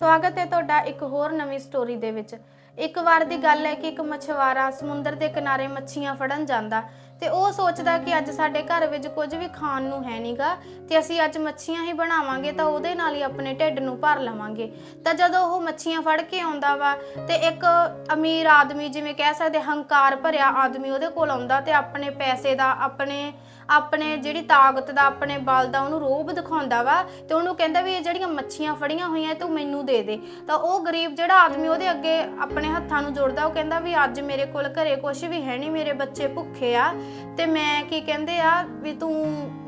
ਸਵਾਗਤ ਹੈ ਤੁਹਾਡਾ ਇੱਕ ਹੋਰ ਨਵੀਂ ਸਟੋਰੀ ਦੇ ਵਿੱਚ। ਇੱਕ ਵਾਰ ਦੀ ਗੱਲ ਹੈ ਕਿ ਇੱਕ ਮਛਵਾਰਾ ਸਮੁੰਦਰ ਦੇ ਕਿਨਾਰੇ ਮੱਛੀਆਂ ਫੜਨ ਜਾਂਦਾ ਤੇ ਉਹ ਸੋਚਦਾ ਕਿ ਅੱਜ ਸਾਡੇ ਘਰ ਵਿੱਚ ਕੁਝ ਵੀ ਖਾਣ ਨੂੰ ਹੈ ਨਹੀਂਗਾ ਤੇ ਅਸੀਂ ਅੱਜ ਮੱਛੀਆਂ ਹੀ ਬਣਾਵਾਂਗੇ ਤਾਂ ਉਹਦੇ ਨਾਲ ਹੀ ਆਪਣੇ ਢਿੱਡ ਨੂੰ ਭਰ ਲਵਾਂਗੇ। ਤਾਂ ਜਦੋਂ ਉਹ ਮੱਛੀਆਂ ਫੜ ਕੇ ਆਉਂਦਾ ਵਾ ਤੇ ਇੱਕ ਅਮੀਰ ਆਦਮੀ ਜਿਵੇਂ ਕਹਿ ਸਕਦੇ ਹੰਕਾਰ ਭਰਿਆ ਆਦਮੀ ਉਹਦੇ ਕੋਲ ਆਉਂਦਾ ਤੇ ਆਪਣੇ ਪੈਸੇ ਦਾ, ਆਪਣੇ ਆਪਣੇ ਜਿਹੜੀ ਤਾਕਤ ਦਾ, ਆਪਣੇ ਬਲ ਦਾ ਉਹਨੂੰ ਰੋਬ ਦਿਖਾਉਂਦਾ ਵਾ ਤੇ ਉਹਨੂੰ ਕਹਿੰਦਾ ਵੀ ਇਹ ਜਿਹੜੀਆਂ ਮੱਛੀਆਂ ਫੜੀਆਂ ਹੋਈਆਂ ਤੂੰ ਮੈਨੂੰ ਦੇ ਦੇ। ਤਾਂ ਉਹ ਗਰੀਬ ਜਿਹੜਾ ਆਦਮੀ ਉਹਦੇ ਅੱਗੇ ਆਪਣੇ ਹੱਥਾਂ ਨੂੰ ਜੋੜਦਾ, ਉਹ ਕਹਿੰਦਾ ਵੀ ਅੱਜ ਮੇਰੇ ਕੋਲ ਘਰੇ ਕੁਝ ਵੀ ਹੈ ਨਹੀਂ, ਮੇਰੇ ਬੱਚੇ ਭੁੱਖੇ ਆ ਤੇ ਮੈਂ ਕੀ ਕਹਿੰਦੇ ਆ ਵੀ ਤੂੰ,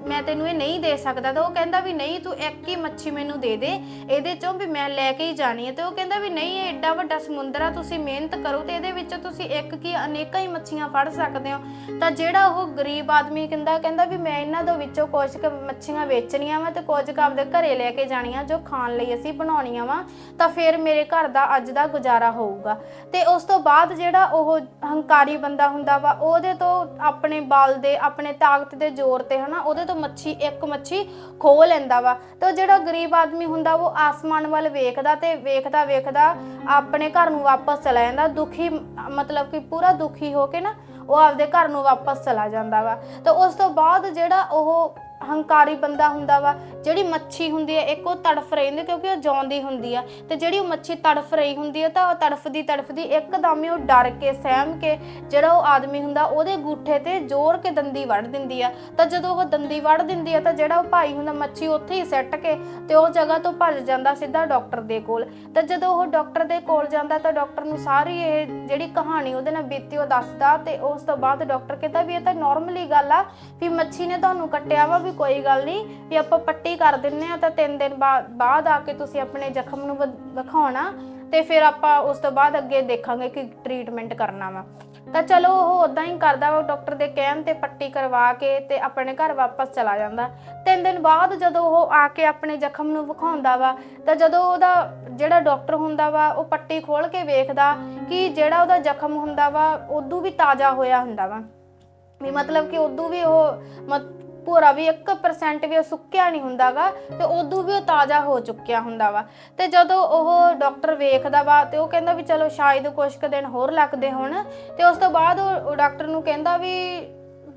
ਮੈਂ ਤੈਨੂੰ ਇਹ ਨਹੀਂ ਦੇ ਸਕਦਾ। ਤਾਂ ਉਹ ਕਹਿੰਦਾ ਵੀ ਨਹੀਂ, ਤੂੰ ਇੱਕ ਹੀ ਮੱਛੀ ਮੈਨੂੰ ਦੇ ਦੇ, ਇਹਦੇ ਚੋਂ ਵੀ ਮੈਂ ਲੈ ਕੇ ਹੀ ਜਾਣੀ ਹੈ ਤੇ ਉਹ ਕਹਿੰਦਾ ਵੀ ਨਹੀਂ, ਇਹ ਐਡਾ ਵੱਡਾ ਸਮੁੰਦਰ ਆ, ਤੁਸੀਂ ਮਿਹਨਤ ਕਰੋ ਤੇ ਇਹਦੇ ਵਿੱਚ ਤੁਸੀਂ ਇੱਕ ਕੀ ਅਨੇਕਾਂ ਹੀ ਮੱਛੀਆਂ ਫੜ ਸਕਦੇ ਹੋ। ਤਾਂ ਜਿਹੜਾ ਉਹ ਗਰੀਬ ਆਦਮੀ ਕਹਿੰਦਾ ਕਹਿੰਦਾ ਵੀ ਮੈਂ ਇਹਨਾਂ ਦੇ ਵਿੱਚੋਂ ਕੁਝ ਕੁ ਮੱਛੀਆਂ ਵੇਚਣੀਆਂ ਵਾ ਤੇ ਕੁਝ ਕੁ ਆਪਦੇ ਘਰੇ ਲੈ ਕੇ ਜਾਣੀਆਂ ਜੋ ਖਾਣ ਲਈ ਅਸੀਂ ਬਣਾਉਣੀਆਂ ਵਾ, ਤਾਂ ਫਿਰ ਮੇਰੇ ਘਰ ਦਾ ਅੱਜ ਦਾ ਗੁਜ਼ਾਰਾ ਹੋਊਗਾ। ਤੇ ਉਸ ਤੋਂ ਬਾਅਦ ਜਿਹੜਾ ਉਹ ਹੰਕਾਰੀ ਬੰਦਾ ਹੁੰਦਾ ਵਾ, ਉਹਦੇ ਤੋਂ ਆਪਣੇ ਬਲ ਦੇ, ਆਪਣੇ ਤਾਕਤ ਦੇ ਜ਼ੋਰ ਤੇ ਹਨਾ, ਉਹਦੇ ਤੋਂ ਮੱਛੀ, ਇੱਕ ਮੱਛੀ ਖੋਹ ਲੈਂਦਾ ਵਾ। ਤੇ ਜਿਹੜਾ ਗਰੀਬ ਆਦਮੀ ਹੁੰਦਾ, ਉਹ ਆਸਮਾਨ ਵੱਲ ਵੇਖਦਾ ਤੇ ਵੇਖਦਾ ਵੇਖਦਾ ਆਪਣੇ ਘਰ ਨੂੰ ਵਾਪਸ ਚਲਾ ਜਾਂਦਾ। ਦੁਖੀ, ਮਤਲਬ ਕਿ ਪੂਰਾ ਦੁਖੀ ਹੋ ਕੇ ਨਾ ਉਹ ਆਪਦੇ ਘਰ ਨੂੰ ਵਾਪਸ ਚਲਾ ਜਾਂਦਾ ਵਾ। ਤੇ ਉਸ ਤੋਂ ਬਾਅਦ ਜਿਹੜਾ ਉਹ ਹੰਕਾਰੀ ਬੰਦਾ ਹੁੰਦਾ ਵਾ, ਜਿਹੜੀ ਮੱਛੀ ਹੁੰਦੀ ਹੈ, ਇੱਕ ਉਹ ਤੜਫ ਰਹੀ ਹੁੰਦੀ ਕਿਉਂਕਿ ਉਹ ਜਿਉਂਦੀ ਹੁੰਦੀ ਆ। ਤੇ ਜਿਹੜੀ ਉਹ ਮੱਛੀ ਤੜਫ ਰਹੀ ਹੁੰਦੀ ਹੈ ਤਾਂ ਉਹ ਤੜਫਦੀ ਤੜਫਦੀ ਇੱਕਦਮ ਹੀ ਉਹ ਡਰ ਕੇ, ਸਹਿਮ ਕੇ ਜਿਹੜਾ ਉਹ ਆਦਮੀ ਹੁੰਦਾ, ਉਹਦੇ ਗੂਠੇ ਤੇ ਜ਼ੋਰ ਕੇ ਦੰਦੀ ਵੜ ਦਿੰਦੀ ਆ। ਤਾਂ ਜਦੋਂ ਉਹ ਦੰਦੀ ਵੜ ਦਿੰਦੀ ਆ, ਤਾਂ ਜਿਹੜਾ ਉਹ ਭਾਈ ਹੁੰਦਾ, ਮੱਛੀ ਉੱਥੇ ਹੀ ਸੱਟ ਕੇ ਤੇ ਉਹ ਜਗ੍ਹਾ ਤੋਂ ਭੱਜ ਜਾਂਦਾ ਸਿੱਧਾ ਡਾਕਟਰ ਦੇ ਕੋਲ। ਤਾਂ ਜਦੋਂ ਉਹ ਡਾਕਟਰ ਦੇ ਕੋਲ ਜਾਂਦਾ, ਤਾਂ ਡਾਕਟਰ ਨੂੰ ਸਾਰੀ ਇਹ ਜਿਹੜੀ ਕਹਾਣੀ ਉਹਦੇ ਨਾਲ ਬੀਤੀ, ਉਹ ਦੱਸਦਾ ਤੇ ਉਸ ਤੋਂ ਬਾਅਦ ਡਾਕਟਰ ਕਹਿੰਦਾ ਵੀ ਇਹ ਤਾਂ ਨਾਰਮਲੀ ਗੱਲ ਆ ਵੀ ਮੱਛੀ ਨੇ ਤੁਹਾਨੂੰ ਕੱਟਿਆ ਵਾ, ਵੀ ਕੋਈ ਗੱਲ ਨਹੀਂ ਵੀ ਆਪਾਂ ਪੱਟੀ ਕਰ ਦਿੰਨੇ ਆ ਤਾਂ ਤਿੰਨ ਦਿਨ ਬਾਅਦ ਆ ਕੇ ਤੁਸੀਂ ਆਪਣੇ ਜ਼ਖਮ ਨੂੰ ਵਿਖਾਉਣਾ ਤੇ ਫਿਰ ਆਪਾਂ ਉਸ ਤੋਂ ਬਾਅਦ ਅੱਗੇ ਦੇਖਾਂਗੇ ਕਿ ਟ੍ਰੀਟਮੈਂਟ ਕਰਨਾ ਵਾ। ਤਾਂ ਚਲੋ ਉਹ ਉਦਾਂ ਹੀ ਕਰਦਾ ਵਾ ਡਾਕਟਰ ਦੇ ਕਹਿਣ ਤੇ ਪੱਟੀ ਕਰਵਾ ਕੇ ਤੇ ਆਪਣੇ ਘਰ ਵਾਪਸ ਚਲਾ ਜਾਂਦਾ। ਤਿੰਨ ਦਿਨ ਬਾਅਦ ਜਦੋਂ ਉਹ ਆ ਕੇ ਆਪਣੇ ਜ਼ਖਮ ਨੂੰ ਵਿਖਾਉਂਦਾ ਵਾ, ਤਾਂ ਜਦੋਂ ਉਹਦਾ ਜਿਹੜਾ ਡਾਕਟਰ ਹੁੰਦਾ ਵਾ, ਉਹ ਪੱਟੀ ਖੋਲ ਕੇ ਵੇਖਦਾ ਕਿ ਜਿਹੜਾ ਉਹਦਾ ਜ਼ਖਮ ਹੁੰਦਾ ਵਾ, ਉਦੋਂ ਵੀ ਤਾਜ਼ਾ ਹੋਇਆ ਹੁੰਦਾ ਵਾ। ਵੀ ਮਤਲਬ ਕਿ ਉਦੋਂ ਵੀ ਉਹ ਮਤ- ਵੀ 1% ਵੀ ਉਹ ਸੁੱਕਿਆ ਨਹੀਂ ਹੁੰਦਾਗਾ ਤੇ ਉਦੋਂ ਵੀ ਉਹ ਤਾਜ਼ਾ ਹੋ ਚੁੱਕਿਆ ਹੁੰਦਾ ਵਾ ਤੇ ਜਦੋਂ ਉਹ ਡਾਕਟਰ ਵੇਖਦਾ ਵਾ ਤੇ ਉਹ ਕਹਿੰਦਾ ਵੀ ਚਲੋ ਸ਼ਾਇਦ ਕੁਝ ਕੁ ਦਿਨ ਹੋਰ ਲੱਗਦੇ ਹੋਣ ਤੇ ਉਸ ਤੋਂ ਬਾਅਦ ਉਹ ਡਾਕਟਰ ਨੂੰ ਕਹਿੰਦਾ ਵੀ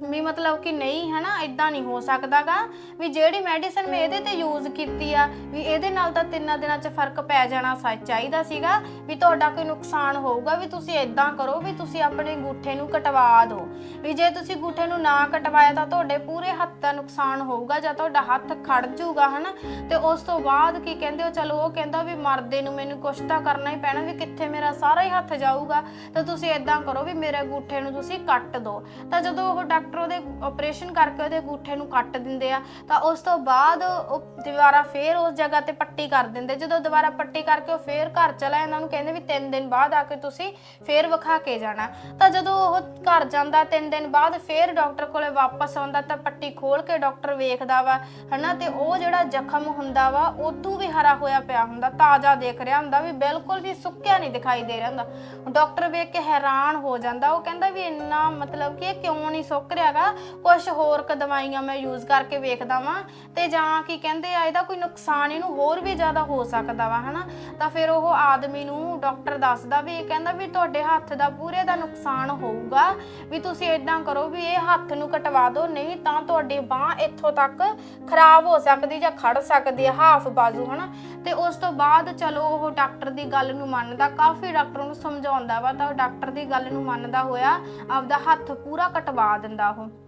ਵੀ ਮਤਲਬ ਕਿ ਨਹੀਂ, ਹਨਾ ਇਦਾਂ ਨਹੀਂ ਹੋ ਸਕਦਾਗਾ। ਵੀ ਜਿਹੜੀ ਮੈਡੀਸਨ ਮੈਂ ਇਹਦੇ ਤੇ ਯੂਜ਼ ਕੀਤੀ ਆ, ਵੀ ਇਹਦੇ ਨਾਲ ਤਾਂ ਤਿੰਨਾਂ ਦਿਨਾਂ 'ਚ ਫ਼ਰਕ ਪੈ ਜਾਣਾ ਸੱਚ ਚਾਹੀਦਾ ਸੀਗਾ। ਵੀ ਤੁਹਾਡਾ ਕੋਈ ਨੁਕਸਾਨ ਹੋਊਗਾ, ਵੀ ਤੁਸੀਂ ਇਦਾਂ ਕਰੋ, ਵੀ ਤੁਸੀਂ ਆਪਣੇ ਗੂਠੇ ਨੂੰ ਕਟਵਾ ਦਿਓ। ਵੀ ਜੇ ਤੁਸੀਂ ਗੂਠੇ ਨੂੰ ਨਾ ਕਟਵਾਇਆ ਤਾਂ ਤੁਹਾਡੇ ਪੂਰੇ ਹੱਥ ਦਾ ਨੁਕਸਾਨ ਹੋਊਗਾ, ਜਾਂ ਤੁਹਾਡਾ ਹੱਥ ਖੜ ਜਾਊਗਾ, ਹਨਾ। ਤੇ ਉਸ ਤੋਂ ਬਾਅਦ ਕੀ ਕਹਿੰਦੇ ਹੋ ਚਲੋ ਉਹ ਕਹਿੰਦਾ ਵੀ ਮਰਦੇ ਨੂੰ ਮੈਨੂੰ ਕੁਛ ਤਾਂ ਕਰਨਾ ਹੀ ਪੈਣਾ, ਵੀ ਕਿੱਥੇ ਮੇਰਾ ਸਾਰਾ ਹੀ ਹੱਥ ਜਾਊਗਾ। ਤਾਂ ਤੁਸੀਂ ਇਦਾਂ ਕਰੋ ਵੀ ਮੇਰੇ ਗੂਠੇ ਨੂੰ ਤੁਸੀਂ ਕੱਟ ਦਿਓ। ਤਾਂ ਜਦੋਂ ਉਹ ਡਾਕਟਰ ਡਾਕਟਰ ਉਹਦੇ ਆਪਰੇਸ਼ਨ ਕਰਕੇ ਉਹਦੇ ਗੂਠੇ ਨੂੰ ਕੱਟ ਦਿੰਦੇ ਆ, ਤਾਂ ਉਸ ਤੋਂ ਬਾਅਦ ਉਹ ਦੁਬਾਰਾ ਫੇਰ ਉਸ ਜਗ੍ਹਾ ਤੇ ਪੱਟੀ ਕਰ ਦਿੰਦੇ। ਜਦੋਂ ਦੁਬਾਰਾ ਪੱਟੀ ਕਰਕੇ ਉਹ ਫੇਰ ਘਰ ਚਲਾ ਜਾਂਦਾ, ਉਹਨੂੰ ਕਹਿੰਦੇ ਵੀ 3 ਦਿਨ ਬਾਅਦ ਆ ਕੇ ਤੁਸੀਂ ਫੇਰ ਵਿਖਾ ਕੇ ਜਾਣਾ। ਤਾਂ ਜਦੋਂ ਉਹ ਘਰ ਜਾਂਦਾ 3 ਦਿਨ ਬਾਅਦ ਫੇਰ ਡਾਕਟਰ ਕੋਲੇ ਵਾਪਸ ਆਉਂਦਾ, ਤਾਂ ਪੱਟੀ ਖੋਲ ਕੇ ਡਾਕਟਰ ਵੇਖਦਾ ਵਾ, ਹਨਾ? ਤੇ ਉਹ ਜਿਹੜਾ ਜ਼ਖਮ ਹੁੰਦਾ ਵਾ, ਉਦੋਂ ਵੀ ਹਰਾ ਹੋਇਆ ਪਿਆ ਹੁੰਦਾ, ਤਾਜ਼ਾ ਦੇਖ ਰਿਹਾ ਹੁੰਦਾ ਵੀ ਬਿਲਕੁਲ ਵੀ ਸੁੱਕਿਆ ਨਹੀਂ ਦਿਖਾਈ ਦੇ ਰਿਹਾ ਹੁੰਦਾ। ਡਾਕਟਰ ਵੇਖ ਕੇ ਹੈਰਾਨ ਹੋ ਜਾਂਦਾ, ਉਹ ਕਹਿੰਦਾ ਵੀ ਇੰਨਾ ਮਤਲਬ ਕਿ ਇਹ ਕਿਉਂ ਨਹੀਂ ਸੁੱਕ ਰਿਹਾਗਾ ਕੁਝ ਹੋਰ ਕ ਦਵਾਈਆਂ ਮੈਂ ਯੂਜ਼ ਕਰਕੇ ਵੇਖਦਾ ਵਾਂ। ਤੇ ਜਾਂ ਕੀ ਕਹਿੰਦੇ ਆ, ਇਹਦਾ ਕੋਈ ਨੁਕਸਾਨ ਇਹਨੂੰ ਹੋਰ ਵੀ ਜ਼ਿਆਦਾ ਹੋ ਸਕਦਾ ਵਾ, ਹਨਾ? ਤਾਂ ਫਿਰ ਉਹ ਆਦਮੀ ਨੂੰ ਡਾਕਟਰ ਦੱਸਦਾ ਵੀ, ਇਹ ਕਹਿੰਦਾ ਵੀ ਤੁਹਾਡੇ ਹੱਥ ਦਾ ਪੂਰੇ ਦਾ ਨੁਕਸਾਨ ਹੋਊਗਾ, ਵੀ ਤੁਸੀਂ ਇਦਾਂ ਕਰੋ ਵੀ ਇਹ ਹੱਥ ਨੂੰ ਕਟਵਾ ਦਿਓ ਨਹੀਂ ਤਾਂ ਤੁਹਾਡੀ ਬਾਹ ਇੱਥੋਂ ਤੱਕ ਖਰਾਬ ਹੋ ਸਕਦੀ ਜਾਂ ਖੜ ਸਕਦੀ ਹੈ ਹਾਫ ਬਾਜ਼ੂ, ਹਨਾ? ਤੇ ਉਸ ਤੋਂ ਬਾਅਦ ਚਲੋ ਉਹ ਡਾਕਟਰ ਦੀ ਗੱਲ ਨੂੰ ਮੰਨਦਾ, ਕਾਫੀ ਡਾਕਟਰ ਨੂੰ ਸਮਝਾਉਂਦਾ ਵਾ, ਤਾਂ ਉਹ ਡਾਕਟਰ ਦੀ ਗੱਲ ਨੂੰ ਮੰਨਦਾ ਹੋਇਆ, ਆਪਦਾ ਹੱਥ ਪੂਰਾ ਕਟਵਾ ਦਿੰਦਾ ਉਹ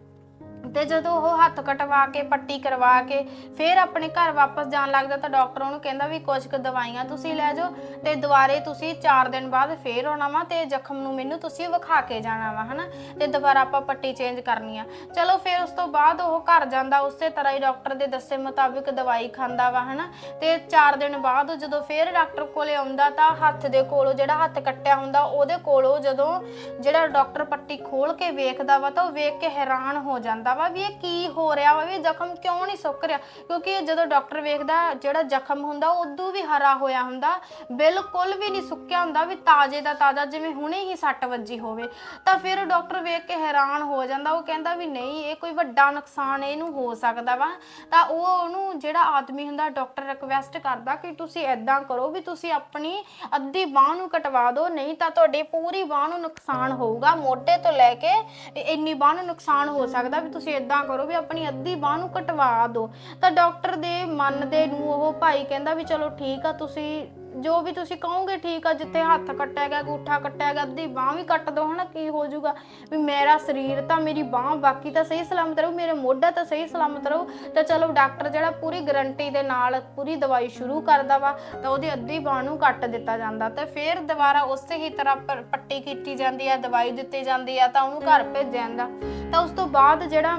ਤੇ ਜਦੋਂ ਉਹ ਹੱਥ ਕਟਵਾ ਕੇ, ਪੱਟੀ ਕਰਵਾ ਕੇ ਫਿਰ ਆਪਣੇ ਘਰ ਵਾਪਸ ਜਾਣ ਲੱਗਦਾ ਤਾਂ ਡਾਕਟਰ ਉਹਨੂੰ ਕਹਿੰਦਾ ਵੀ ਕੁਝ ਕੁ ਦਵਾਈਆਂ ਤੁਸੀਂ ਲੈ ਜਾਓ ਤੇ ਦੁਬਾਰੇ ਤੁਸੀਂ 4 ਦਿਨ ਬਾਅਦ ਫੇਰ ਆਉਣਾ ਵਾ ਤੇ ਜ਼ਖਮ ਨੂੰ ਮੈਨੂੰ ਤੁਸੀਂ ਵਿਖਾ ਕੇ ਜਾਣਾ ਵਾ, ਹਨਾ? ਤੇ ਦੁਬਾਰਾ ਆਪਾਂ ਪੱਟੀ ਚੇਂਜ ਕਰਨੀ ਆ। ਚਲੋ ਫਿਰ ਉਸ ਤੋਂ ਬਾਅਦ ਉਹ ਘਰ ਜਾਂਦਾ, ਉਸੇ ਤਰ੍ਹਾਂ ਹੀ ਡਾਕਟਰ ਦੇ ਦੱਸੇ ਮੁਤਾਬਿਕ ਦਵਾਈ ਖਾਂਦਾ ਵਾ, ਹਨਾ? ਤੇ 4 ਦਿਨ ਬਾਅਦ ਜਦੋਂ ਫੇਰ ਡਾਕਟਰ ਕੋਲੇ ਆਉਂਦਾ ਤਾਂ ਹੱਥ ਦੇ ਕੋਲੋਂ ਜਿਹੜਾ ਹੱਥ ਕੱਟਿਆ ਹੁੰਦਾ, ਉਹਦੇ ਕੋਲੋਂ ਜਦੋਂ ਜਿਹੜਾ ਡਾਕਟਰ ਪੱਟੀ ਖੋਲ ਕੇ ਵੇਖਦਾ ਵਾ ਤਾਂ ਉਹ ਵੇਖ ਕੇ ਹੈਰਾਨ ਹੋ ਜਾਂਦਾ ਵਾ ਵਾ ਵੀ ਇਹ ਕੀ ਹੋ ਰਿਹਾ ਵਾ ਵੀ ਇਹ ਜ਼ਖਮ ਕਿਉਂ ਨਹੀਂ ਸੁੱਕ ਰਿਹਾ? ਕਿਉਂਕਿ ਜਦੋਂ ਡਾਕਟਰ ਵੇਖਦਾ, ਜਿਹੜਾ ਜ਼ਖਮ ਹੁੰਦਾ, ਉਦੋਂ ਵੀ ਹਰਾ ਹੋਇਆ ਹੁੰਦਾ, ਬਿਲਕੁਲ ਵੀ ਨਹੀਂ ਸੁੱਕਿਆ ਹੁੰਦਾ, ਵੀ ਤਾਜ਼ੇ ਦਾ ਤਾਜ਼ਾ, ਜਿਵੇਂ ਹੁਣੇ ਹੀ ਸੱਟ ਵੱਜੀ ਹੋਵੇ। ਤਾਂ ਫਿਰ ਡਾਕਟਰ ਵੇਖ ਕੇ ਹੈਰਾਨ ਹੋ ਜਾਂਦਾ, ਉਹ ਕਹਿੰਦਾ ਵੀ ਨਹੀਂ, ਇਹ ਕੋਈ ਵੱਡਾ ਨੁਕਸਾਨ ਇਹਨੂੰ ਹੋ ਸਕਦਾ ਵਾ। ਤਾਂ ਉਹ ਉਹਨੂੰ ਜਿਹੜਾ ਆਦਮੀ ਹੁੰਦਾ, ਡਾਕਟਰ ਰਿਕਵੈਸਟ ਕਰਦਾ ਕਿ ਤੁਸੀਂ ਐਦਾਂ ਕਰੋ ਵੀ ਤੁਸੀਂ ਆਪਣੀ ਅੱਧੀ ਬਾਹ ਨੂੰ ਕਟਵਾ ਦਿਓ, ਨਹੀਂ ਤਾਂ ਤੁਹਾਡੀ ਪੂਰੀ ਬਾਹ ਨੂੰ ਨੁਕਸਾਨ ਹੋਊਗਾ। ਮੋਢੇ ਤੋਂ ਲੈ ਕੇ ਇੰਨੀ ਬਾਹ ਨੂੰ ਨੁਕਸਾਨ ਹੋ ਸਕਦਾ ਵੀ ਤੁਸੀਂ ਐਦਾਂ ਕਰੋ ਵੀ ਆਪਣੀ ਅੱਧੀ ਬਾਹ ਨੂੰ ਕਟਵਾ ਦਿਓ। ਤਾਂ ਡਾਕਟਰ ਦੇ ਮਨ ਦੇ ਨੂੰ ਉਹ ਭਾਈ ਕਹਿੰਦਾ ਵੀ ਚਲੋ ਠੀਕ ਆ, ਤੁਸੀਂ ਜੋ ਵੀ ਤੁਸੀਂ ਕਹੋਗੇ ਠੀਕ ਆ, ਜਿੱਥੇ ਹੱਥ ਕੱਟਿਆ ਗਿਆ ਅੰਗੂਠਾ ਕੱਟਿਆ ਗਿਆ, ਅੱਧੀ ਬਾਹ ਵੀ ਕੱਟ ਦੋ, ਹਨਾ, ਕੀ ਹੋ ਜਾਊਗਾ। ਵੀ ਮੇਰਾ ਸਰੀਰ ਤਾਂ ਮੇਰੀ ਬਾਹ, ਬਾਕੀ ਤਾਂ ਸਹੀ ਸਲਾਮਤ ਰਹੂ, ਮੇਰੇ ਮੋਢਾ ਤਾਂ ਸਹੀ ਸਲਾਮਤ ਰਹੂ। ਤਾਂ ਚਲੋ ਡਾਕਟਰ ਜਿਹੜਾ ਪੂਰੀ ਗਰੰਟੀ ਦੇ ਨਾਲ ਪੂਰੀ ਦਵਾਈ ਸ਼ੁਰੂ ਕਰਦਾ ਵਾ, ਤਾਂ ਉਹਦੀ ਅੱਧੀ ਬਾਹ ਨੂੰ ਕੱਟ ਦਿੱਤਾ ਜਾਂਦਾ। ਤੇ ਫਿਰ ਦੁਬਾਰਾ ਉਸੇ ਹੀ ਤਰ੍ਹਾਂ ਪੱਟੀ ਕੀਤੀ ਜਾਂਦੀ ਆ, ਦਵਾਈ ਦਿੱਤੀ ਜਾਂਦੀ ਆ, ਤਾਂ ਉਹਨੂੰ ਘਰ ਭੇਜਿਆ ਜਾਂਦਾ। ਤਾਂ ਉਸ ਤੋਂ ਬਾਅਦ ਜਿਹੜਾ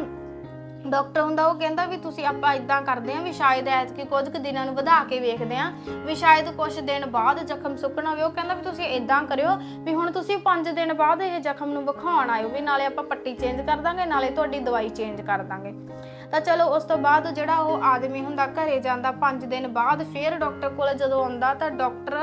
ਡਾਕਟਰ ਹੁੰਦਾ, ਉਹ ਕਹਿੰਦਾ ਵੀ ਤੁਸੀਂ ਆਪਾਂ ਇਦਾਂ ਕਰਦੇ ਆਂ ਵੀ ਸ਼ਾਇਦ ਐਤਕੀ ਕੁਝ ਕੁ ਦਿਨਾਂ ਨੂੰ ਵਧਾ ਕੇ ਵੇਖਦੇ ਆਂ ਵੀ ਸ਼ਾਇਦ ਕੁਝ ਦਿਨ ਬਾਅਦ ਜ਼ਖਮ ਸੁੱਕਣਾ ਹੋਵੇ ਉਹ ਕਹਿੰਦਾ ਵੀ ਤੁਸੀਂ ਇਦਾਂ ਕਰਿਓ ਵੀ ਹੁਣ ਤੁਸੀਂ 5 ਦਿਨ ਬਾਅਦ ਇਹ ਜ਼ਖਮ ਨੂੰ ਵਿਖਾਉਣ ਆਇਓ ਵੀ ਨਾਲੇ ਆਪਾਂ ਪੱਟੀ ਚੇਂਜ ਕਰ ਦਾਂਗੇ, ਨਾਲੇ ਤੁਹਾਡੀ ਦਵਾਈ ਚੇਂਜ ਕਰ ਦਾਂਗੇ। ਤਾਂ ਚਲੋ ਉਸ ਤੋਂ ਬਾਅਦ ਜਿਹੜਾ ਉਹ ਆਦਮੀ ਹੁੰਦਾ, ਘਰੇ ਜਾਂਦਾ 5 ਦਿਨ ਬਾਅਦ ਫੇਰ ਡਾਕਟਰ ਕੋਲ ਜਦੋਂ ਆਉਂਦਾ ਤਾਂ ਡਾਕਟਰ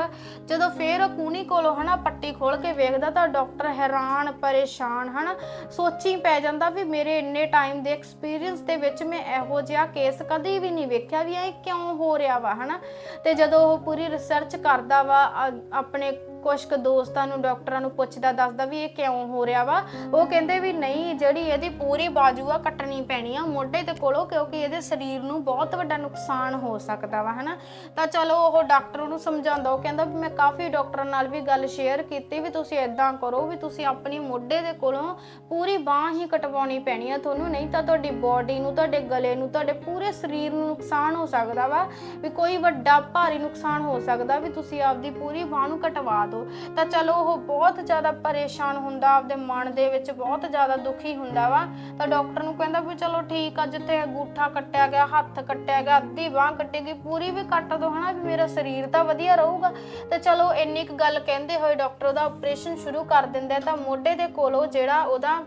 ਜਦੋਂ ਫੇਰ ਉਹ ਕੂਣੀ ਕੋਲੋਂ ਹਨਾ ਪੱਟੀ ਖੋਲ ਕੇ ਵੇਖਦਾ ਤਾਂ ਡਾਕਟਰ ਹੈਰਾਨ, ਪਰੇਸ਼ਾਨ ਹਨਾ। ਸੋਚੀ ਪੈ ਜਾਂਦਾ ਵੀ ਮੇਰੇ ਇੰਨੇ ਟਾਈਮ ਦੇ ਐਕਸਪੀਰੀਅੰਸ ਦੇ ਵਿੱਚ ਮੈਂ ਇਹੋ ਜਿਹਾ ਕੇਸ ਕਦੇ ਵੀ ਨਹੀਂ ਵੇਖਿਆ ਵੀ ਇਹ ਕਿਉਂ ਹੋ ਰਿਹਾ ਵਾ, ਹਨਾ? ਤੇ ਜਦੋਂ ਉਹ ਪੂਰੀ ਰਿਸਰਚ ਕਰਦਾ ਵਾ ਆਪਣੇ ਕੁਝ ਕੁ ਦੋਸਤਾਂ ਨੂੰ, ਡਾਕਟਰਾਂ ਨੂੰ ਪੁੱਛਦਾ, ਦੱਸਦਾ ਵੀ ਇਹ ਕਿਉਂ ਹੋ ਰਿਹਾ ਵਾ? ਉਹ ਕਹਿੰਦੇ ਵੀ ਨਹੀਂ, ਜਿਹੜੀ ਇਹਦੀ ਪੂਰੀ ਬਾਜੂ ਆ ਕੱਟਣੀ ਪੈਣੀ ਆ ਮੋਢੇ ਤੇ ਕੋਲੋਂ, ਕਿਉਂਕਿ ਇਹਦੇ ਸਰੀਰ ਨੂੰ ਬਹੁਤ ਵੱਡਾ ਨੁਕਸਾਨ ਹੋ ਸਕਦਾ ਵਾ, ਹਨਾ? ਤਾਂ ਚਲੋ ਉਹ ਡਾਕਟਰ ਨੂੰ ਸਮਝਾਉਂਦਾ, ਉਹ ਕਹਿੰਦਾ ਵੀ ਮੈਂ ਕਾਫੀ ਡਾਕਟਰਾਂ ਨਾਲ ਵੀ ਗੱਲ ਸ਼ੇਅਰ ਕੀਤੀ, ਵੀ ਤੁਸੀਂ ਇਦਾਂ ਕਰੋ, ਵੀ ਤੁਸੀਂ ਆਪਣੀ ਮੋਢੇ ਦੇ ਕੋਲੋਂ ਪੂਰੀ ਬਾਹ ਹੀ ਕਟਵਾਉਣੀ ਪੈਣੀ ਆ ਤੁਹਾਨੂੰ, ਨਹੀਂ ਤਾਂ ਤੁਹਾਡੀ ਬਾਡੀ ਨੂੰ, ਤੁਹਾਡੇ ਗਲੇ ਨੂੰ, ਤੁਹਾਡੇ ਪੂਰੇ ਸਰੀਰ ਨੂੰ ਨੁਕਸਾਨ ਹੋ ਸਕਦਾ ਵਾ, ਵੀ ਕੋਈ ਵੱਡਾ ਭਾਰੀ ਨੁਕਸਾਨ ਹੋ ਸਕਦਾ, ਵੀ ਤੁਸੀਂ ਆਪਦੀ ਪੂਰੀ ਬਾਹ ਨੂੰ ਕਟਵਾ ਦਿਓ। ਤਾਂ ਚਲੋ ਉਹ ਬਹੁਤ ਜ਼ਿਆਦਾ ਪਰੇਸ਼ਾਨ ਹੁੰਦਾ, ਆਪਦੇ ਮਨ ਦੇ ਵਿੱਚ ਬਹੁਤ ਜ਼ਿਆਦਾ ਦੁਖੀ ਹੁੰਦਾ ਵਾ। ਤਾਂ ਡਾਕਟਰ ਨੂੰ ਕਹਿੰਦਾ ਵੀ ਚਲੋ ਠੀਕ ਆ, ਜਿੱਥੇ ਅੰਗੂਠਾ ਕੱਟਿਆ ਗਿਆ, ਹੱਥ ਕੱਟਿਆ ਗਿਆ, ਅੱਧੀ ਬਾਹ ਕੱਟੀ ਗਈ, ਪੂਰੀ ਵੀ ਕੱਟ ਦੋ ਹਨਾ, ਵੀ ਮੇਰਾ ਸਰੀਰ ਤਾਂ ਵਧੀਆ ਰਹੂਗਾ। ਤੇ ਚਲੋ ਇੰਨੀ ਕੁ ਗੱਲ ਕਹਿੰਦੇ ਹੋਏ ਡਾਕਟਰ ਉਹਦਾ ਆਪਰੇਸ਼ਨ ਸ਼ੁਰੂ ਕਰ ਦਿੰਦਾ ਤਾਂ ਮੋਢੇ ਦੇ ਕੋਲੋਂ ਜਿਹੜਾ ਉਹਦਾ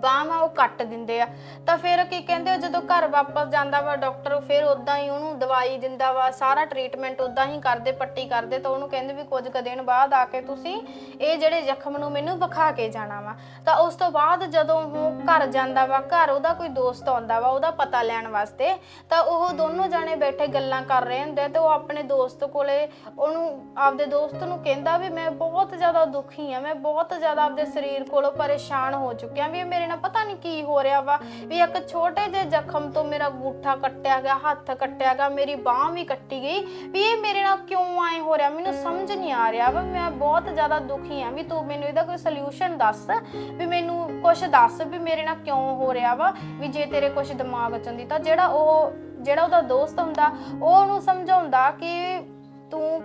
ਬਾਹਾਂ ਉਹ ਕੱਟ ਦਿੰਦੇ ਆ। ਤਾਂ ਫਿਰ ਕੀ ਕਹਿੰਦੇ ਆ, ਜਦੋਂ ਘਰ ਵਾਪਸ ਜਾਂਦਾ ਵਾ ਡਾਕਟਰ ਫਿਰ ਉਦਾਂ ਹੀ ਉਹਨੂੰ ਦਵਾਈ ਦਿੰਦਾ ਵਾ ਸਾਰਾ ਟ੍ਰੀਟਮੈਂਟ ਉਦਾਂ ਹੀ ਕਰਦੇ ਪੱਟੀ ਕਰਦੇ ਤਾਂ ਉਹਨੂੰ ਕਹਿੰਦੇ ਵੀ ਕੁਝ ਕੁ ਦਿਨ ਬਾਅਦ ਆ ਕੇ ਤੁਸੀਂ ਇਹ ਜਿਹੜੇ ਜ਼ਖਮ ਨੂੰ ਮੈਨੂੰ ਵਿਖਾ ਕੇ ਜਾਣਾ ਵਾ। ਤਾਂ ਉਸ ਤੋਂ ਬਾਅਦ ਜਦੋਂ ਉਹ ਘਰ ਜਾਂਦਾ ਵਾ ਘਰ ਉਹਦਾ ਕੋਈ ਦੋਸਤ ਆਉਂਦਾ ਵਾ ਉਹਦਾ ਪਤਾ ਲੈਣ ਵਾਸਤੇ ਤਾਂ ਉਹ ਦੋਨੋਂ ਜਾਣੇ ਬੈਠੇ ਗੱਲਾਂ ਕਰ ਰਹੇ ਹੁੰਦੇ ਆ ਤੇ ਉਹ ਆਪਣੇ ਦੋਸਤ ਕੋਲੇ ਉਹਨੂੰ ਆਪਦੇ ਦੋਸਤ ਨੂੰ ਕਹਿੰਦਾ ਵੀ ਮੈਂ ਬਹੁਤ ਜ਼ਿਆਦਾ ਦੁਖੀ ਆ ਮੈਂ ਬਹੁਤ ਜ਼ਿਆਦਾ ਆਪਦੇ ਸਰੀਰ ਕੋਲੋਂ ਪਰੇਸ਼ਾਨ ਹੋ ਚੁੱਕਿਆ ਵੀ ਇਹ ਮੇਰੇ ਨਾਲ ਪਤਾ ਨਹੀਂ ਕੀ ਹੋ ਰਿਹਾ ਵਾ। ਵੀ ਇੱਕ ਛੋਟੇ ਜਿਹੇ ਜ਼ਖਮ ਤੋਂ ਮੇਰਾ ਗੂਠਾ ਕੱਟਿਆ ਗਿਆ, ਹੱਥ ਕੱਟਿਆ ਗਿਆ, ਮੇਰੀ ਬਾਹ ਵੀ ਕੱਟੀ ਗਈ। ਵੀ ਇਹ ਮੇਰੇ ਨਾਲ ਕਿਉਂ ਆਏ ਹੋ ਰਿਹਾ? ਮੈਨੂੰ ਸਮਝ ਨਹੀਂ ਆ ਰਿਹਾ ਵਾ। ਮੈਂ ਬਹੁਤ ਜ਼ਿਆਦਾ ਦੁਖੀ ਆ। ਵੀ ਤੂੰ ਮੈਨੂੰ ਇਹਦਾ ਕੋਈ ਸੋਲੂਸ਼ਨ ਦੱਸ? ਵੀ ਮੈਨੂੰ ਕੁਝ ਦੱਸ ਵੀ ਮੇਰੇ ਨਾਲ ਕਿਉਂ ਹੋ ਰਿਹਾ ਵਾ? ਵੀ ਜੇ ਤੇਰੇ ਕੁਝ ਦਿਮਾਗ ਚ ਆਉਂਦੀ ਤਾਂ ਜਿਹੜਾ ਉਹ, ਜਿਹੜਾ ਉਹਦਾ ਦੋਸਤ ਹੁੰਦਾ, ਉਹ ਉਹਨੂੰ ਸਮਝਾਉਂਦਾ ਕਿ ਤੂੰ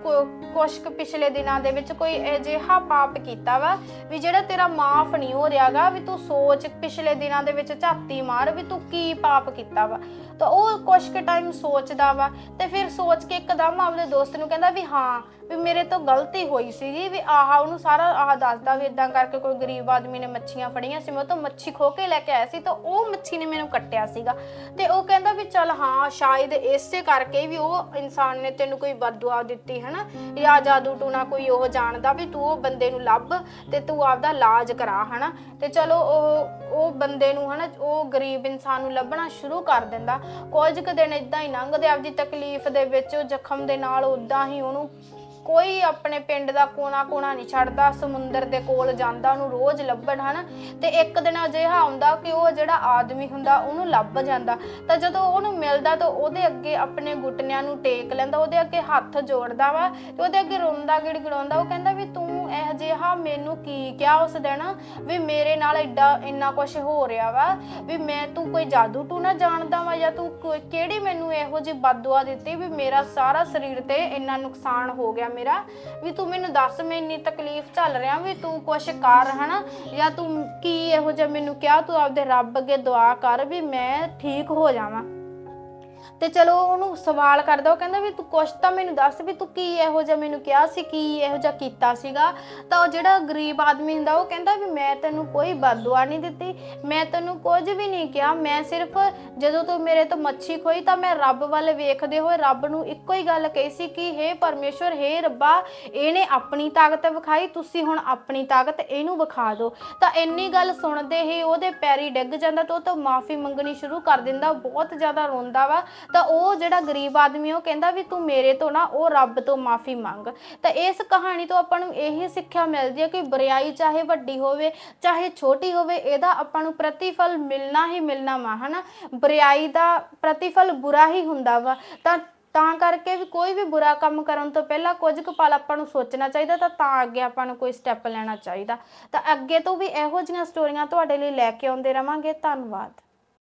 ਕੁਝ ਕੁ ਪਿਛਲੇ ਦਿਨਾਂ ਦੇ ਵਿੱਚ ਕੋਈ ਅਜਿਹਾ ਪਾਪ ਕੀਤਾ ਵਾ ਵੀ ਜਿਹੜਾ ਤੇਰਾ ਮਾਫ ਨਹੀਂ ਹੋ ਰਿਹਾਗਾ ਵੀ ਤੂੰ ਸੋਚ ਪਿਛਲੇ ਦਿਨਾਂ ਦੇ ਵਿੱਚ ਝਾਤੀ ਮਾਰ ਵੀ ਤੂੰ ਕੀ ਪਾਪ ਕੀਤਾ ਵਾ। ਤਾਂ ਉਹ ਕੁਝ ਕੁ ਟਾਈਮ ਸੋਚਦਾ ਵਾ ਤੇ ਫਿਰ ਸੋਚ ਕੇ ਇੱਕਦਮ ਆਪਣੇ ਦੋਸਤ ਨੂੰ ਕਹਿੰਦਾ ਵੀ ਹਾਂ ਵੀ ਮੇਰੇ ਤੋਂ ਗਲਤੀ ਹੋਈ ਸੀਗੀ ਵੀ ਆਹ ਉਹਨੂੰ ਸਾਰਾ ਆਹ ਦੱਸਦਾ ਵੀ ਇਦਾਂ ਕਰਕੇ ਕੋਈ ਗਰੀਬ ਆਦਮੀ ਨੇ ਮੱਛੀਆਂ ਫੜੀਆਂ ਸੀ, ਮੈਂ ਉਹ ਤੋਂ ਮੱਛੀ ਖੋ ਕੇ ਲੈ ਕੇ ਆਇਆ ਸੀ ਤਾਂ ਉਹ ਮੱਛੀ ਨੇ ਮੈਨੂੰ ਕੱਟਿਆ ਸੀਗਾ। ਤੇ ਉਹ ਕਹਿੰਦਾ ਵੀ ਚੱਲ ਹਾਂ, ਸ਼ਾਇਦ ਇਸੇ ਕਰਕੇ ਵੀ ਉਹ ਇਨਸਾਨ ਨੇ ਤੈਨੂੰ ਕੋਈ ਬਦਦੁਆ ਦਿੱਤੀ, ਹਨਾ? ਜਾਂ ਜਾਦੂ ਟੂਣਾ ਕੋਈ ਉਹ ਜਾਣਦਾ ਵੀ ਤੂੰ ਉਹ ਬੰਦੇ ਨੂੰ ਲੱਭ ਤੇ ਤੂੰ ਆਪਦਾ ਇਲਾਜ ਕਰਾ, ਹਨਾ? ਤੇ ਚਲੋ ਉਹ ਉਹ ਬੰਦੇ ਨੂੰ, ਹਨਾ, ਉਹ ਗਰੀਬ ਇਨਸਾਨ ਨੂੰ ਲੱਭਣਾ ਸ਼ੁਰੂ ਕਰ ਦਿੰਦਾ। ਕੁਝ ਕੁ ਦਿਨ ਇਦਾਂ ਹੀ ਲੰਘਦੇ, ਆਪਦੀ ਤਕਲੀਫ ਦੇ ਵਿੱਚ, ਉਹ ਜ਼ਖਮ ਦੇ ਨਾਲ ਉਦਾਂ ਹੀ ਉਹਨੂੰ ਕੋਈ ਆਪਣੇ ਪਿੰਡ ਦਾ ਕੋਨਾ ਕੋਨਾ ਨਹੀਂ ਛੱਡਦਾ, ਸਮੁੰਦਰ ਦੇ ਕੋਲ ਜਾਂਦਾ, ਉਹਨੂੰ ਰੋਜ਼ ਲੱਭਣ ਹਨਾ। ਤੇ ਇੱਕ ਦਿਨ ਅਜਿਹਾ ਆਉਂਦਾ ਕਿ ਉਹ ਜਿਹੜਾ ਆਦਮੀ ਹੁੰਦਾ, ਉਹਨੂੰ ਲੱਭ ਜਾਂਦਾ। ਤਾਂ ਜਦੋਂ ਉਹਨੂੰ ਮਿਲਦਾ ਤਾਂ ਉਹਦੇ ਅੱਗੇ ਆਪਣੇ ਗੁੱਟਨਿਆਂ ਨੂੰ ਟੇਕ ਲੈਂਦਾ, ਉਹਦੇ ਅੱਗੇ ਹੱਥ ਜੋੜਦਾ ਵਾ ਤੇ ਉਹਦੇ ਅੱਗੇ ਰੋਂਦਾ, ਗਿੜਗੜਾਉਂਦਾ। ਉਹ ਕਹਿੰਦਾ ਵੀ ਤੂੰ ਇਹ ਜਿਹਾ ਮੈਨੂੰ ਕੀ ਕਿਹਾ ਉਸ ਦਿਨ ਵੀ ਮੇਰੇ ਨਾਲ ਐਡਾ ਇੰਨਾ ਕੁਝ ਹੋ ਰਿਹਾ ਵਾ ਵੀ ਮੈਂ ਤੂੰ ਕੋਈ ਜਾਦੂ ਟੂਣਾ ਜਾਣਦਾ ਵਾ ਜਾਂ ਤੂੰ ਕਿਹੜੀ ਮੈਨੂੰ ਇਹੋ ਜਿਹੀ ਬਦਦੁਆ ਦਿੱਤੀ ਵੀ ਮੇਰਾ ਸਾਰਾ ਸਰੀਰ ਤੇ ਇੰਨਾ ਨੁਕਸਾਨ ਹੋ ਗਿਆ ਮੇਰਾ, ਵੀ ਤੂੰ ਮੈਨੂੰ ਦੱਸ, ਮੈਂ ਇੰਨੀ ਤਕਲੀਫ ਚੱਲ ਰਿਹਾ ਵੀ ਤੂੰ ਕੁਛ ਕਰ, ਹਨਾ? ਜਾਂ ਤੂੰ ਕੀ ਇਹੋ ਜਿਹਾ ਮੈਨੂੰ ਕਿਹਾ, ਤੂੰ ਆਪਦੇ ਰੱਬ ਅੱਗੇ ਦੁਆ ਕਰ ਵੀ ਮੈਂ ਠੀਕ ਹੋ ਜਾਵਾਂ। ਤੇ ਚਲੋ ਉਹਨੂੰ ਸਵਾਲ ਕਰਦਾ, ਉਹ ਕਹਿੰਦਾ ਵੀ ਤੂੰ ਕੁਛ ਤਾਂ ਮੈਨੂੰ ਦੱਸ ਵੀ ਤੂੰ ਕੀ ਇਹੋ ਜਿਹਾ ਮੈਨੂੰ ਕਿਹਾ ਸੀ, ਕੀ ਇਹੋ ਜਿਹਾ ਕੀਤਾ ਸੀਗਾ? ਤਾਂ ਉਹ ਜਿਹੜਾ ਗਰੀਬ ਆਦਮੀ ਹੁੰਦਾ, ਉਹ ਕਹਿੰਦਾ ਵੀ ਮੈਂ ਤੈਨੂੰ ਕੋਈ ਬਦਦੁਆ ਨਹੀਂ ਦਿੱਤੀ, ਮੈਂ ਤੈਨੂੰ ਕੁਝ ਵੀ ਨਹੀਂ ਕਿਹਾ, ਮੈਂ ਸਿਰਫ ਜਦੋਂ ਤੂੰ ਮੇਰੇ ਤੋਂ ਮੱਛੀ ਖੋਈ ਤਾਂ ਮੈਂ ਰੱਬ ਵੱਲ ਵੇਖਦੇ ਹੋਏ ਰੱਬ ਨੂੰ ਇੱਕੋ ਹੀ ਗੱਲ ਕਹੀ ਸੀ ਕਿ ਹੇ ਪਰਮੇਸ਼ਵਰ, ਹੇ ਰੱਬਾ, ਇਹਨੇ ਆਪਣੀ ਤਾਕਤ ਵਿਖਾਈ, ਤੁਸੀਂ ਹੁਣ ਆਪਣੀ ਤਾਕਤ ਇਹਨੂੰ ਵਿਖਾ ਦਿਓ। ਤਾਂ ਇੰਨੀ ਗੱਲ ਸੁਣਦੇ ਹੀ ਉਹਦੇ ਪੈਰੀ ਡਿੱਗ ਜਾਂਦਾ ਤੇ ਉਹ ਤੋਂ ਮਾਫੀ ਮੰਗਣੀ ਸ਼ੁਰੂ ਕਰ ਦਿੰਦਾ ਬਹੁਤ ਜ਼ਿਆਦਾ ਰੋਂਦਾ ਵਾ। ਤਾਂ ਉਹ ਜਿਹੜਾ ਗਰੀਬ ਆਦਮੀ ਉਹ ਕਹਿੰਦਾ ਵੀ ਤੂੰ ਮੇਰੇ ਤੋਂ ਨਾ, ਉਹ ਰੱਬ ਤੋਂ ਮਾਫੀ ਮੰਗ। ਤਾਂ ਇਸ ਕਹਾਣੀ ਤੋਂ ਆਪਾਂ ਨੂੰ ਇਹੀ ਸਿੱਖਿਆ ਮਿਲਦੀ ਹੈ ਕਿ ਬੁਰਾਈ ਚਾਹੇ ਵੱਡੀ ਹੋਵੇ, ਚਾਹੇ ਛੋਟੀ ਹੋਵੇ, ਇਹਦਾ ਆਪਾਂ ਨੂੰ ਪ੍ਰਤੀਫਲ ਮਿਲਣਾ ਹੀ ਮਿਲਣਾ ਵਾ, ਹਨਾ? ਬੁਰਾਈ ਦਾ ਪ੍ਰਤੀਫਲ ਬੁਰਾ ਹੀ ਹੁੰਦਾ ਵਾ। ਤਾਂ ਤਾਂ ਕਰਕੇ ਵੀ ਕੋਈ ਵੀ ਬੁਰਾ ਕੰਮ ਕਰਨ ਤੋਂ ਪਹਿਲਾਂ ਕੁਝ ਕੁ ਪਲ ਆਪਾਂ ਨੂੰ ਸੋਚਣਾ ਚਾਹੀਦਾ, ਤਾਂ ਤਾਂ ਅੱਗੇ ਆਪਾਂ ਨੂੰ ਕੋਈ ਸਟੈਪ ਲੈਣਾ ਚਾਹੀਦਾ। ਤਾਂ ਅੱਗੇ ਤੋਂ ਵੀ ਇਹੋ ਜਿਹੀਆਂ ਸਟੋਰੀਆਂ ਤੁਹਾਡੇ ਲਈ ਲੈ ਕੇ ਆਉਂਦੇ ਰਵਾਂਗੇ। ਧੰਨਵਾਦ।